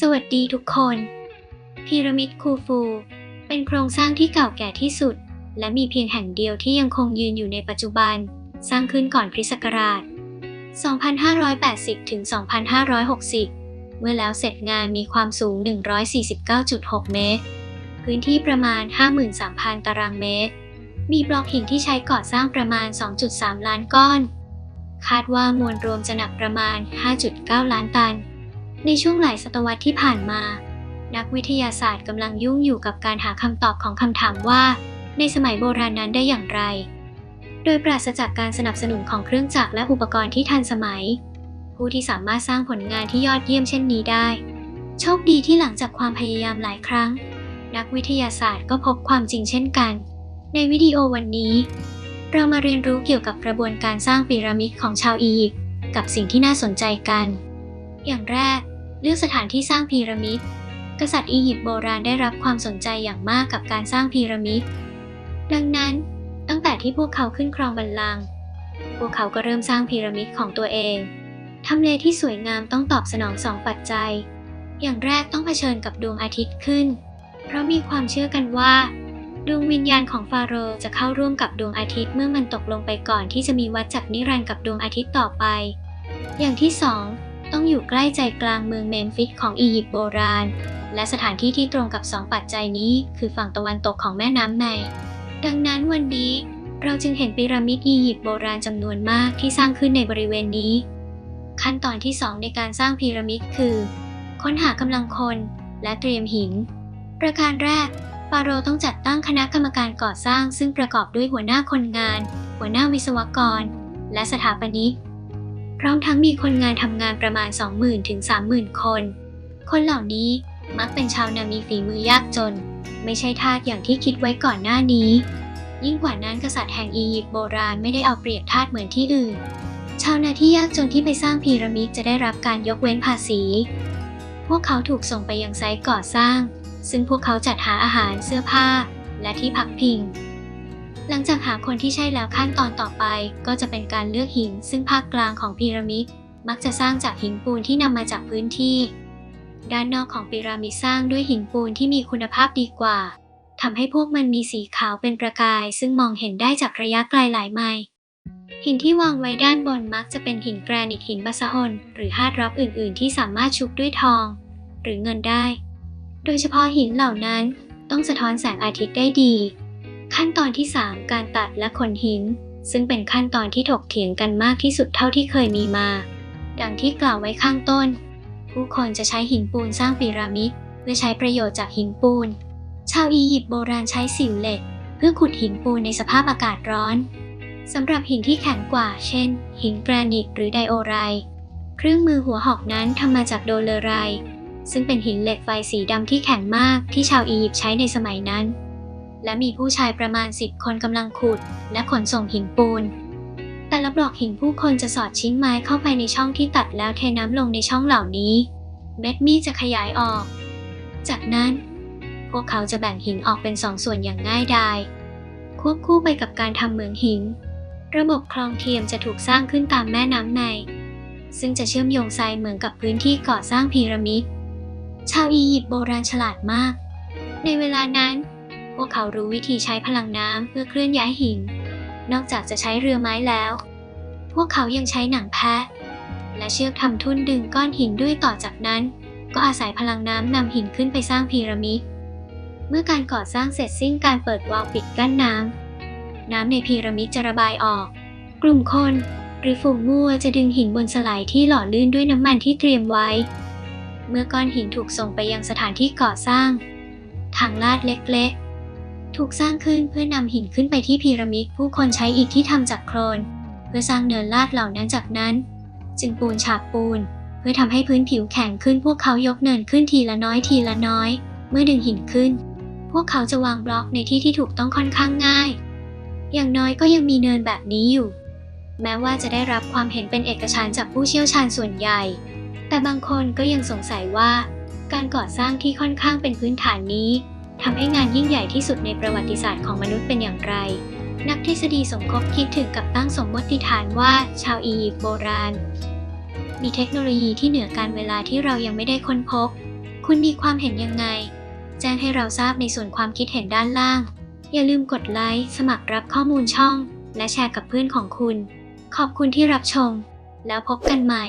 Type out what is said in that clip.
สวัสดีทุกคน พีระมิดคูฟู เป็นโครงสร้างที่เก่าแก่ที่สุด และมีเพียงแห่งเดียวที่ยังคงยืนอยู่ในปัจจุบัน สร้างขึ้นก่อนคริสต์ศักราช 2580 ถึง 2560 เมื่อแล้วเสร็จงานมีความสูง 149.6 เมตร พื้นที่ประมาณ 53,000 ตารางเมตร มีบล็อกหินที่ใช้ก่อสร้างประมาณ 2.3 ล้านก้อน คาดว่ามวลรวมจะหนักประมาณ 5.9 ล้านตัน ในช่วงหลายศตวรรษที่ผ่านมา นักวิทยาศาสตร์กำลังยุ่งอยู่กับการหาคำตอบของคำถามว่า ในสมัยโบราณนั้นได้อย่างไร โดยปราศจากการสนับสนุนของเครื่องจักรและอุปกรณ์ที่ทันสมัย ผู้ที่สามารถสร้างผลงานที่ยอดเยี่ยมเช่นนี้ได้ โชคดีที่หลังจากความพยายามหลายครั้ง นักวิทยาศาสตร์ก็พบความจริงเช่นกัน ในวิดีโอวันนี้ เรามาเรียนรู้เกี่ยวกับกระบวนการสร้างพีระมิดของชาวอียิปต์กับสิ่งที่น่าสนใจกัน อย่างแรก เลือกสถานที่สร้างพีระมิด กษัตริย์อียิปต์โบราณได้รับความสนใจอย่างมากกับการสร้างพีระมิด ดังนั้น ตั้งแต่ที่พวกเขาขึ้นครองบัลลังก์พวกเขาก็เริ่มสร้างพีระมิดของตัวเอง ทำเลที่สวยงามต้องตอบสนองสองปัจจัย อย่างแรกต้องเผชิญกับดวงอาทิตย์ขึ้น เพราะมีความเชื่อกันว่าดวงวิญญาณของฟาโรห์จะเข้าร่วมกับดวงอาทิตย์เมื่อมันตกลงไปก่อนที่จะมีวัฏจักรนิรันดร์กับดวงอาทิตย์ต่อไป อย่างที่สอง ต้องอยู่ใกล้ใจกลางเมืองเมมฟิสของอียิปต์โบราณ และสถานที่ที่ตรงกับสองปัจจัยนี้คือฝั่งตะวันตกของแม่น้ำไนดังนั้นวันนี้เราจึงเห็นพีระมิดอียิปต์โบราณจำนวนมากที่สร้างขึ้นในบริเวณนี้ ขั้นตอนที่สองในการสร้างพีระมิดคือ ค้นหากำลังคนและเตรียมหิน ประการแรกฟาโรห์ต้องจัดตั้งคณะกรรมการก่อสร้าง ซึ่งประกอบด้วยหัวหน้าคนงาน หัวหน้าวิศวกร และสถาปนิก พร้อมทั้งมีคนงานทำงานประมาณ 20,000ถึง30,000 คน คนเหล่านี้มักเป็นชาวนามีฝีมือยากจน ไม่ใช่ทาสอย่างที่คิดไว้ก่อนหน้านี้ ยิ่งกว่านั้นกษัตริย์แห่งอียิปต์โบราณไม่ได้เอาเปรียบทาสเหมือนที่อื่น ชาวนาที่ยากจนที่ไปสร้างพีระมิดจะได้รับการยกเว้นภาษี พวกเขาถูกส่งไปยังไซต์ก่อสร้าง ซึ่งพวกเขาจัดหาอาหารเสื้อผ้า และที่พักพิง หลังจากหาคนที่ใช่แล้วขั้นตอนต่อไป ก็จะเป็นการเลือกหิน ซึ่งภาคกลางของพีระมิดมักจะสร้างจากหินปูนที่นำมาจากพื้นที่ ด้านนอกของพีระมิดสร้างด้วยหินปูนที่มีคุณภาพดีกว่าทำให้พวกมันมีสีขาวเป็นประกาย ซึ่งมองเห็นได้จากระยะไกลหลายไมล์หินที่วางไว้ด้านบนมักจะเป็นหินแกรนิตหินบาซฮอนหรือฮาร์ดร็อกอื่น ๆ ที่สามารถชุบด้วยทอง หรือเงินได้ โดยเฉพาะหินเหล่านั้นต้องสะท้อนแสงอาทิตย์ได้ดี ขั้นตอนที่ 3 การตัดและขนหิน ซึ่งเป็นขั้นตอนที่ถกเถียงกันมากที่สุดเท่าที่เคยมีมา ดังที่กล่าวไว้ข้างต้น ผู้คนจะใช้หินปูนสร้างพีระมิดเพื่อใช้ประโยชน์จากหินปูน ชาวอียิปต์โบราณใช้สิวเหล็ก เพื่อขุดหินปูนในสภาพอากาศร้อนสำหรับหินที่แข็งกว่า เช่น หินแกรนิตหรือไดโอไรเครื่องมือหัวหอกนั้นทำมาจากโดเลไรซึ่งเป็นหินเหล็กไฟสีดำที่แข็งมากที่ชาวอียิปต์ใช้ในสมัยนั้น และมีผู้ชายประมาณ10คนกำลังขุด และขนส่งหินปูน แต่ละบล็อกหินผู้คนจะสอดชิ้นไม้เข้าไปในช่องที่ตัดแล้วเทน้ำลงในช่องเหล่านี้ เม็ดมีดจะขยายออก จากนั้น พวกเขาจะแบ่งหินออกเป็นสองส่วนอย่างง่ายดาย ควบคู่ไปกับการทำเหมืองหิน ระบบคลองเทียมจะถูกสร้างขึ้นตามแม่น้ำไนซึ่งจะเชื่อมโยงทรายเหมืองกับพื้นที่ก่อสร้างพีระมิด ชาวอียิปต์โบราณฉลาดมาก ในเวลานั้น พวกเขารู้วิธีใช้พลังน้ำเพื่อเคลื่อนย้ายหิน นอกจากจะใช้เรือไม้แล้ว พวกเขายังใช้หนังแพะ และเชือกทำทุ่นดึงก้อนหินด้วยต่อจากนั้น ก็อาศัยพลังน้ำนำหินขึ้นไปสร้างพีระมิด เมื่อการก่อสร้างเสร็จสิ้นการเปิดวาล์วปิดกั้นน้ำ น้ำในพีระมิดจะระบายออก กลุ่มคน หรือฝูงงัวจะดึงหินบนสไลด์ที่หล่อลื่นด้วยน้ำมันที่เตรียมไว้ เมื่อก้อนหินถูกส่งไปยังสถานที่ก่อสร้างทางลาดเล็กๆ ถูกสร้างขึ้นเพื่อนำหินขึ้นไปที่พีระมิดผู้คนใช้อิฐที่ทำจากโคลน เพื่อสร้างเนินลาดเหล่านั้นจากนั้น จึงปูนฉาบปูน เพื่อทำให้พื้นผิวแข็งขึ้นพวกเขายกเนินขึ้นทีละน้อยทีละน้อย เมื่อดึงหินขึ้น พวกเขาจะวางบล็อกในที่ที่ถูกต้องค่อนข้างง่าย อย่างน้อยก็ยังมีเนินแบบนี้อยู่ แม้ว่าจะได้รับความเห็นเป็นเอกฉันจากผู้เชี่ยวชาญส่วนใหญ่ แต่บางคนก็ยังสงสัยว่า การก่อสร้างที่ค่อนข้างเป็นพื้นฐานนี้ ทำให้งานยิ่งใหญ่ที่สุดในประวัติศาสตร์ของมนุษย์เป็นอย่างไร นักทฤษฎีสมคบคิดถึงกับตั้งสมมติฐานว่าชาวอียิปต์โบราณ มีเทคโนโลยีที่เหนือการเวลาที่เรายังไม่ได้ค้นพบ คุณมีความเห็นยังไง แจ้งให้เราทราบในส่วนความคิดเห็นด้านล่าง อย่าลืมกดไลค์สมัครรับข้อมูลช่อง และแชร์กับเพื่อนของคุณ ขอบคุณที่รับชม แล้วพบกันใหม่